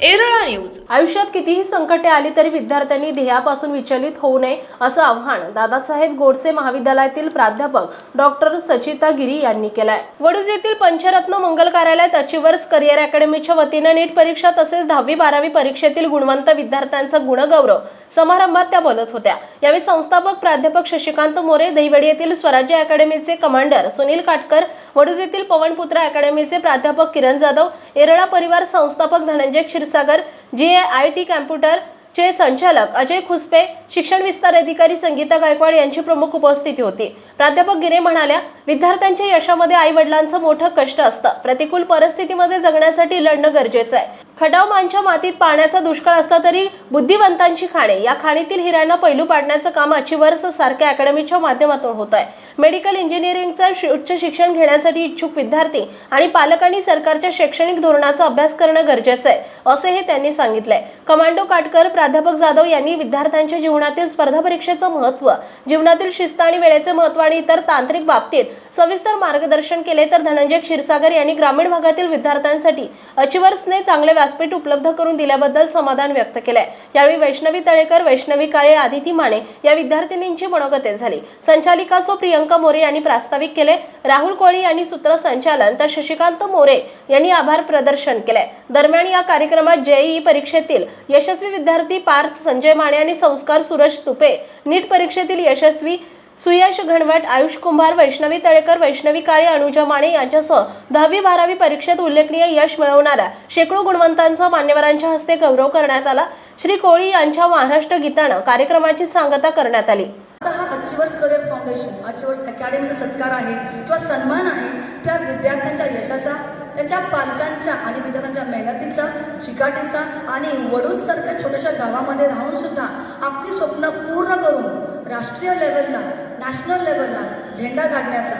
Erala news आयुष्यात कितीही संकटे आली तरी विद्यार्थ्यांनी ध्येयापासून विचलित होऊ नये असं आव्हान दादासाहेब गोडसे महाविद्यालयातील प्राध्यापक डॉक्टर सचिता गिरी यांनी केलंय. वडूज येथील पंचरत्न मंगल कार्यालयात अचिव्हर्स करिअर अकॅडमीच्या वतीनं नीट परीक्षा तसेच दहावी बारावी परीक्षेतील गुणवंत विद्यार्थ्यांचा गुणगौरव समारंभात त्या बोलत होत्या. यावेळी संस्थापक प्राध्यापक शशिकांत मोरे दहिवडी येथील स्वराज्य अकॅडमीचे कमांडर सुनील काटकर वडूज येथील पवनपुत्र अकॅडमीचे प्राध्यापक किरण जाधव एरळा परिवार संस्थापक Dhananjay Kshirsagar ji I T computer चे संचालक अजय खुसपे शिक्षण विस्तार अधिकारी संगीता गायकवाड यांची प्रमुख उपस्थिती होती. प्राध्यापक गिरे म्हणाल्या विद्यार्थ्यांच्या यशामध्ये आई वडिलांचं मोठं कष्ट असतं. प्रतिकूल परिस्थितीमध्ये जगण्यासाठी लढणं गरजेचं आहे. खटाव मांच्या मातीत पाण्याचा दुष्काळ असला तरी बुद्धिवंतांची खाणे. या खाणीतील हिऱ्यांना पैलू पाडण्याचं काम अचिवर्स सारख्या अकॅडमीच्या माध्यमातून होत आहे मेडिकल इंजिनिअरिंगचं उच्च शिक्षण घेण्यासाठी इच्छुक विद्यार्थी आणि पालकांनी सरकारच्या शैक्षणिक धोरणाचा अभ्यास करणं गरजेचं आहे असेही त्यांनी सांगितलंय. कमांडो काटकर प्राध्यापक जाधव यांनी विद्यार्थ्यांच्या जीवनातील स्पर्धा परीक्षेचं महत्त्व जीवनातील शिस्त आणि वेळेचे महत्त्व आणि इतर तांत्रिक बाबतीत सविस्तर मार्गदर्शन केले तर धनंजय क्षीरसागर यांनी ग्रामीण भागातील विद्यार्थ्यांसाठी अचिवर्सने चांगले व्यासपीठ उपलब्ध करून दिल्याबद्दल समाधान व्यक्त केलंय. यावेळी वैष्णवी तळेकर वैष्णवी काळे आदिती माने या विद्यार्थिनींची मनोगते झाली. संचालिका सो प्रियंका मोरे यांनी प्रास्ताविक केले. राहुल कोळी यांनी सूत्रसंचालन तर शशिकांत मोरे यांनी आभार प्रदर्शन केले दरम्यान या कार्यक्रमात जेईई परीक्षेतील यशस्वी विद्यार्थी पार्थ संजय माने आणि संस्कार सुरज तुपे नीट परीक्षेतील यशस्वी सुयश घनवट आयुष कुंभार वैष्णवी तळेकर वैष्णवी काळे अनुजा माने यांच्यासह दहावी बारावी परीक्षेत उल्लेखनीय यश मिळवणाऱ्या शेकडो गुणवंतांचा मान्यवरांच्या हस्ते गौरव करण्यात आला. श्री कोळी यांच्या महाराष्ट्र गीतानं कार्यक्रमाची सांगता करण्यात आली. हा अचिवर्स करिअर फाउंडेशन अचिवर्स अकॅडमीचा सत्कार आहे किंवा सन्मान आहे त्या विद्यार्थ्यांच्या यशाचा त्यांच्या पालकांच्या आणि विद्यार्थ्यांच्या मेहनतीचा चिकाटीचा आणि वडूजसारख्या छोट्याशा गावामध्ये राहूनसुद्धा आपली स्वप्न पूर्ण करून राष्ट्रीय लेवलला नॅशनल लेवलला झेंडा काढण्याचा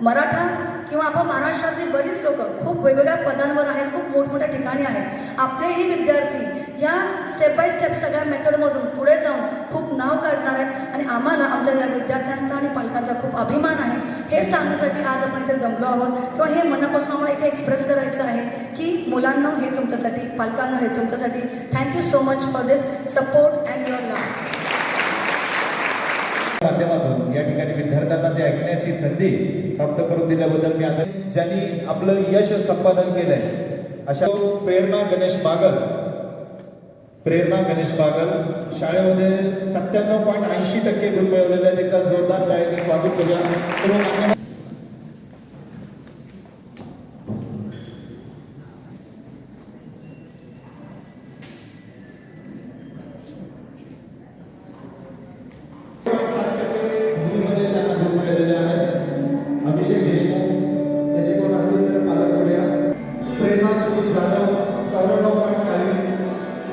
मराठा किंवा आपण महाराष्ट्रातली बरीच लोक खूप वेगवेगळ्या पदांवर आहेत खूप मोठमोठ्या ठिकाणी आहेत. आपलेही विद्यार्थी या स्टेप बाय स्टेप सगळ्या मेथडमधून पुढे जाऊन खूप नाव काढणार आहेत. आणि आम्हाला आमच्या या विद्यार्थ्यांचा आणि पालकांचा खूप अभिमान आहे. हे सांगण्यासाठी आज आपण इथे जमलो आहोत. किंवा हे मनापासून आम्हाला इथे एक्सप्रेस करायचं आहे की मुलांना हे तुमच्यासाठी पालकांना हे तुमच्यासाठी thank you so much for this support and your love माध्यमातून या ठिकाणी विद्यार्थ्यांना ते ऐकण्याची संधी प्राप्त करून दिल्याबद्दल मी आता ज्यांनी आपलं यश संपादन केलंय अशा प्रेरणा गणेश बागल प्रेरणा गणेश बागल. शाळेमध्ये सत्त्याण्णव पॉईंट ऐंशी टक्के गुण मिळवलेले आहेत. एकदा जोरदार शाळेने स्वागत करूया.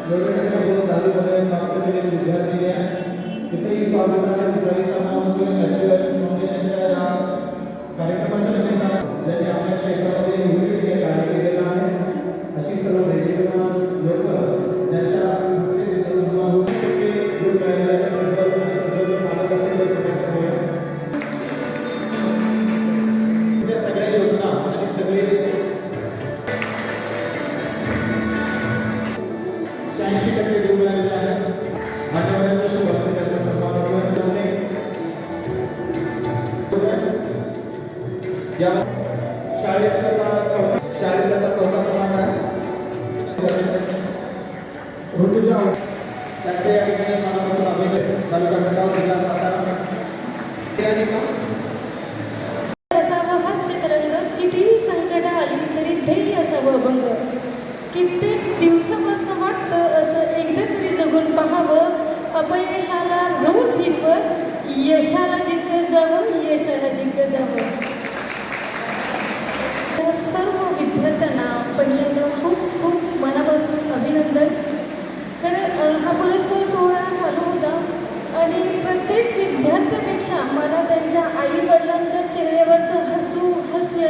Thank you. केलेले विद्यार्थी आहे. इथेही स्वागत आहे तिथंही समारोह अचिव्हर्स या कार्यक्रमाच्या निमित्तानं ज्यांनी आपल्या क्षेत्रामध्ये ऋतुजा त्यांचे या ठिकाणी मनापासून अभिनंदन तालुका खटाव जिल्हा सातारा ते आणि का असावा हास्य तरंग कितीही संकट आली तरी ध्येय असावं भंग कित्येक दिवसापासून वाटतं असं एकदा तरी जगून पाहावं अपयशाला रोज हिरवत यशाला जिंकत जावं यशाला जिंकत जावं त्या सर्व विद्यार्थ्यांना पहिल्यांदा खूप खूप मनापासून अभिनंदन कारण अ, हा पुरस्कार सोहळा चालू होता आणि प्रत्येक विद्यार्थ्यापेक्षा मला त्यांच्या आई वडिलांच्या चेहऱ्यावरचं हसू हास्य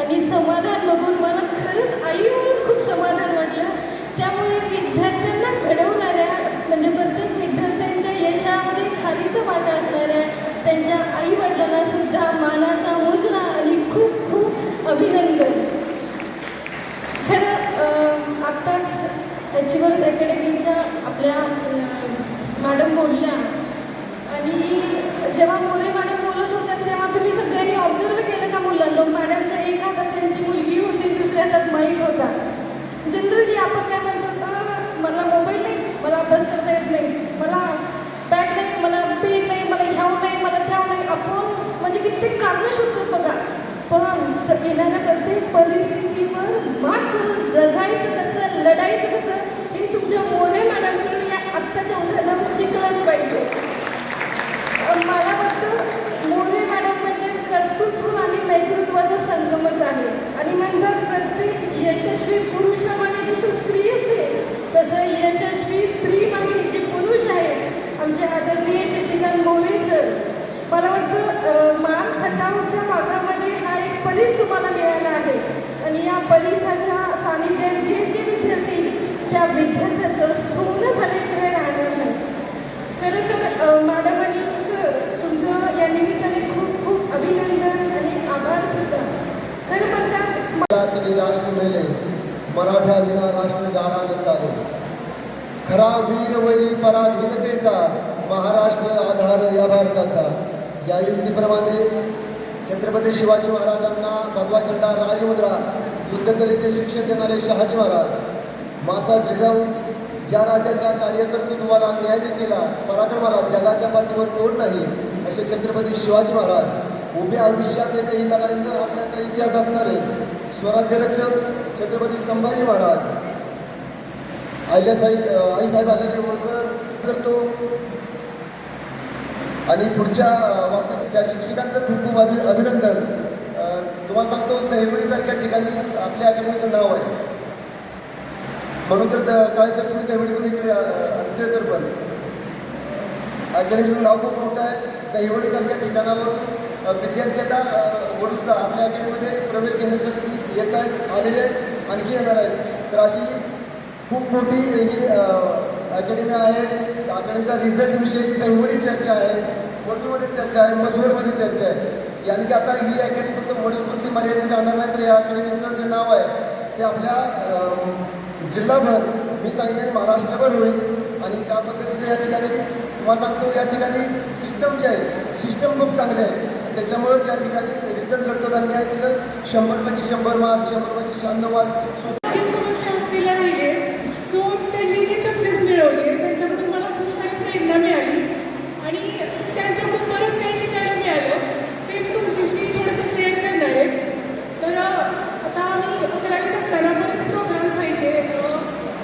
आणि समाधान बघून मला खरंच आईवर खूप समाधान वाटलं त्यामुळे विद्यार्थ्यांना घडवणाऱ्या म्हणजे प्रत्येक विद्यार्थ्यांच्या यशामध्ये खालीचा वाटा असणाऱ्या त्यांच्या आई वडिलांना सुद्धा मानाचा मुज अचिव्हर्स अकॅडमीच्या आपल्या मॅडम बोलल्या आणि जेव्हा मोरे मॅडम बोलत होत्या तेव्हा तुम्ही सगळ्यांनी ऑब्झर्व केलं का मुलांना मॅडमच्या एक हातात त्यांची मुलगी होती दुसऱ्या हातात माईक होता जनरली आपण काय म्हणतो "अं, मला मोबाईल नाही मला अभ्यास करता येत नाही मला बॅग नाही मला पेन नाही मला ह्याव नाही मला त्याव नाही आपण म्हणजे कित्येक कारणं शोधतो बघा पण तर येणाऱ्या प्रत्येक परिस्थितीवर मात करून जगायचं कसं लढायचं कसं हे तुमच्या मोरे मॅडमकडून या आत्ताच्या उदाहरणावर शिकलंच पाहिजे अं, मला वाटतं मोरे मॅडम म्हणजे कर्तृत्व आणि नेतृत्वाचा संगमच आहे आणि म्हणतात प्रत्येक यशस्वी पुरुषामागे जसं स्त्री असते तसं यशस्वी स्त्री मागे जे पुरुष आहेत आमचे आदरणीय शशिकांत मोरे सर मला वाटतं अं, मान खटावच्या भागामध्ये हा एक परीस तुम्हाला मिळाला आहे. आणि या परिसाच्या सानिध्यात जे जे विद्यार्थी त्या विद्यार्थ्याचं सोनं झाल्याशिवाय राहणार नाही. खरं तर मॅडम आणि सर तुमचं या निमित्ताने खूप खूप अभिनंदन आणि आभार सुद्धा. खरं म्हणतात मला राष्ट्र मेले मराठा विना राष्ट्र गाडाने चाले. खरा वीरवैरी पराधीनतेचा महाराष्ट्र आधार या भारताचा. या युक्तीप्रमाणे छत्रपती शिवाजी महाराजांना भगवा झेंडा राजमुद्रा युद्धकलेचे शिक्षण देणारे शहाजी महाराज मासा जिजाऊ ज्या राजाच्या कार्यकर्तृत्वाला न्याय दिला पराक्रमाला जगाच्या पाठीवर तोड नाही असे छत्रपती शिवाजी महाराज उभ्या आयुष्यात एकही लढाई न हरण्याचा इतिहास असणारे स्वराज्य रक्षक छत्रपती संभाजी महाराज. आईल्यासाई आईसाहेब आलेले ओळखर करतो आणि पुढच्या अ, त्या शिक्षकांचं खूप खूप अभि अभिनंदन. तुम्हाला सांगतो दहिवडीसारख्या ठिकाणी आपल्या अकॅडमीचं नाव आहे. म्हणून तर द- काळे सर तुम्ही दहिवडीतून इकडे ते सर पण. अकॅडमीचं नाव खूप मोठं आहे. दहिवडीसारख्या ठिकाणावरून विद्यार्थी आता वडूसला आपल्या अकॅडमीमध्ये प्रवेश घेण्यासाठी येत आहेत आलेले आहेत आणखी येणार आहेत. तर अशी खूप मोठी ही अकॅडमी आहे. अकॅडमीच्या रिझल्टविषयी दहिवडी चर्चा आहे वडूमध्ये चर्चा आहे मसवडमध्ये चर्चा आहे. यानी की आता ही अकॅडमी फक्त वडूपुरती मर्यादित राहणार नाही तर या अकॅडमीचं जे नाव आहे ते आपल्या जिल्हाभर मी सांगितले महाराष्ट्रभर होईल. आणि त्या पद्धतीचं या ठिकाणी तुम्हाला सांगतो या ठिकाणी सिस्टम जे आहे सिस्टम खूप चांगली आहे. त्याच्यामुळेच या ठिकाणी रिझल्ट घडतो. आणि मी ऐकलं शंभरपैकी शंभर मार्क शंभरपैकी शहाण्णव मार्क माझ्यासोबत क्लासला राहिले सो त्यांनी जी सक्सेस मिळवली आहे त्यांच्याकडून मला खूप सारी प्रेरणा मिळाली आणि त्यांच्याकडून बरंच काही शिकायला मिळालं ते मी तुमच्याशी थोडंसं शेअर करणार आहे तर अं, आता आम्ही अकरावीत असताना बरेच प्रोग्राम्स व्हायचे अं,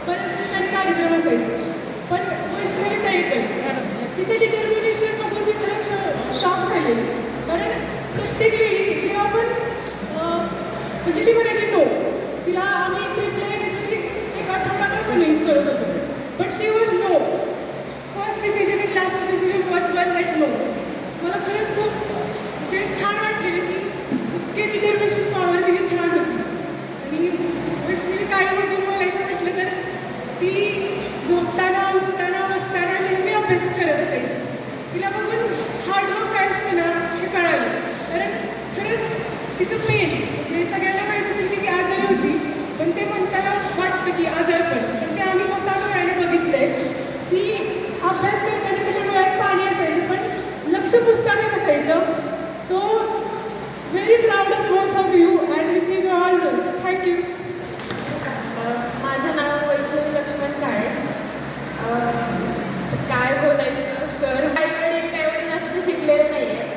बऱ्याच ठिकाणी कार्यक्रम असायचे पण वैष्णवी तळेकर तिचं डिटर्मिनेशन बघून मी खरंच शॉक झाले कारण प्रत्येक वेळी जेव्हा आपण अं, म्हणजे ती म्हणायची नो तिला आम्ही ट्रिपला येण्यासाठी एक आठवडाभर कन्व्हिन्स करत होतो. But she was no first decision in last decision was one that no मला खरंच खूप जे छान वाटलेलं की इतके डिटर्मिनेशन पॉवर तिची छान होती. आणि लक्ष्मी काय म्हणून बोलायचं म्हटलं तर ती झोपताना उठताना बसताना नेहमी अभ्यास करत असायची. तिला बघून हार्डवर्क काय असतं ना हे कळालं. कारण खरंच तिचं पेन म्हणजे सगळ्या माहीत असेल की ती आजारी होती पण ते म्हणताना वाटतं की आजारपण पण ते आम्ही स्वतः डोळ्याने बघितलंय ती अभ्यास करताना तिच्या डोळ्यात पाणी असायचं पण लक्ष पुस्तकात नसायचं so very proud of both of you and wishing you all best thank you माझं नाव वैष्णवी लक्ष्मण काळे अ, काय बोलायचं सर आईकडे काय एवढे जास्त शिकलेले नाही आहे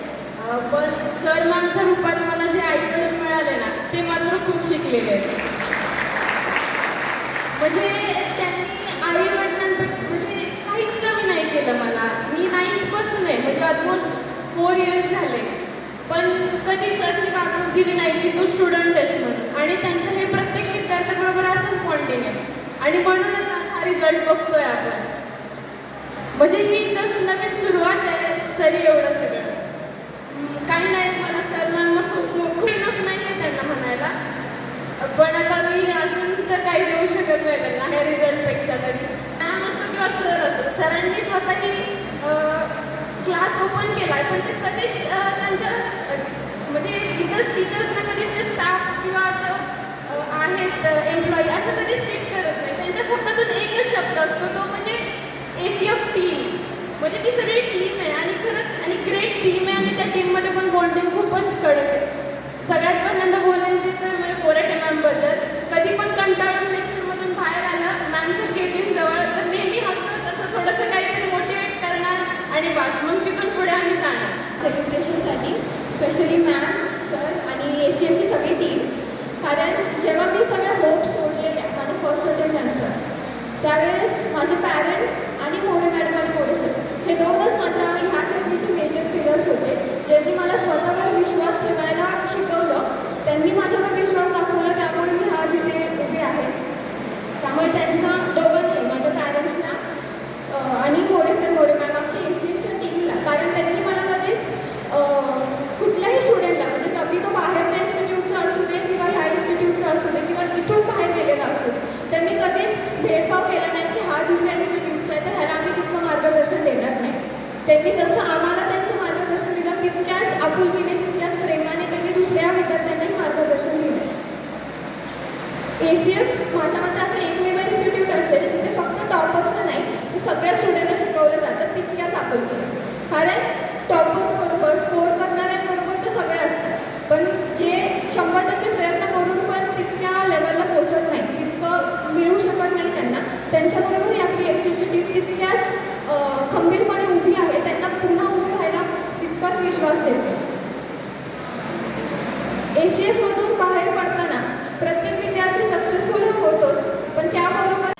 पण सर मॅमच्या रूपाने मला जे आईकडे मिळाले ना ते मात्र खूप शिकलेले आहेत म्हणजे त्यांनी आई वडिलांपैकी म्हणजे काहीच कमी नाही केलं मला मी नाईन्थपासून आहे म्हणजे ऑलमोस्ट फोर इयर्स झाले. पण कधीच अशी वागणूक दिली नाही की तू स्टुडंट आहेस म्हणून. आणि त्यांचं हे प्रत्येक विद्यार्थ्याबरोबर असंच बॉन्डिंग आहे. आणि म्हणूनच हा रिझल्ट बघतोय आपण. म्हणजे ही जस्ट नवीन सुरुवात आहे तरी एवढं सगळं. काही नाही मला सरांना खूप खूप इनफ नाही आहे त्यांना म्हणायला. पण आता मी अजून तर काही देऊ शकत नाही त्यांना ह्या रिझल्टपेक्षा तरी. मॅम असो किंवा सर असो सरांनी स्वतःही क्लास ओपन केला आहे पण ते कधीच त्यांच्या म्हणजे इतर टीचर्सना कधीच ते स्टाफ किंवा असं आहेत एम्प्लॉई असं कधीच ट्रीट करत नाही. त्यांच्या शब्दातून एकच शब्द असतो तो म्हणजे ए सी एफ टीम म्हणजे ती सगळी टीम आहे आणि खरंच आणि ग्रेट टीम आहे आणि त्या टीममध्ये पण बॉन्डिंग खूपच कडक आहे. सगळ्यात पहिल्यांदा बोलायचे तर म्हणजे पोराटे मॅमबद्दल कधी पण कंटाळून लेक्चरमधून बाहेर आलं मॅमच्या केबिन जवळ तर नेहमी हसत असं थोडंसं काहीतरी आणि बस पण पुढे आम्ही जाणार. सेलिब्रेशनसाठी स्पेशली मॅम सर आणि ए सी एमची सगळी टीम कारण जेव्हा मी सगळ्या होप्स सोडलेल्या माझ्या फर्स्ट अटेम्प्ट नंतर त्यावेळेस माझे पॅरेंट्स आणि मोरे मॅडम आणि मोरे सर हे दोनच माझ्या ह्या जर्नीचे मेजर पिलर्स होते ज्यांनी मला स्वतःवर विश्वास ठेवायला शिकवलं त्यांनी माझ्यावर विश्वास दाखवला त्यामुळे मी आज इथे उभे आहे त्यामुळे त्यांना दोघांनी माझ्या पॅरेंट्सना आणि मोरे सर मोरे मॅम आपली एससीच्या टीमला कारण त्यांनी मला कधीच अं, कुठल्याही स्टुडंटला म्हणजे अगदी तो बाहेरच्या इन्स्टिट्यूटचा असू दे किंवा ह्या इन्स्टिट्यूटचा असू दे किंवा इथून बाहेर गेलेला असू दे त्यांनी कधीच भेदभाव केला नाही की हा दुसऱ्या इन्स्टिट्यूटचा आहे तर ह्याला आम्ही तितकं मार्गदर्शन देणार नाही त्यांनी जसं आम्हाला त्यांचं मार्गदर्शन दिलं तितक्याच आपुलकीने तितक्याच प्रेमाने त्यांनी दुसऱ्या विद्यार्थ्यांनाही मार्गदर्शन दिलं ए सी एफ माझ्या मते असं एकमेव इन्स्टिट्यूट असेल जिथे फक्त टॉपर्सला नाही तर सगळ्या स्टुडंटला शिकवलं जातं तितक्याच आपुलकीने कारण टॉपर्स बरोबर स्कोर करणाऱ्यांबरोबर तर सगळे असतात. पण जे शंभर टक्के प्रयत्न करून पण तितक्या लेवलला पोहोचत नाही तितकं मिळू शकत नाही त्यांना त्यांच्याबरोबर ही आपली एस सीची टीम तितक्याच खंबीरपणे उभी आहे त्यांना पुन्हा उभी राहायला तितकाच विश्वास देते. ए सी एफमधून बाहेर पडताना प्रत्येक विद्यार्थी सक्सेसफुल होतोच पण त्याबरोबर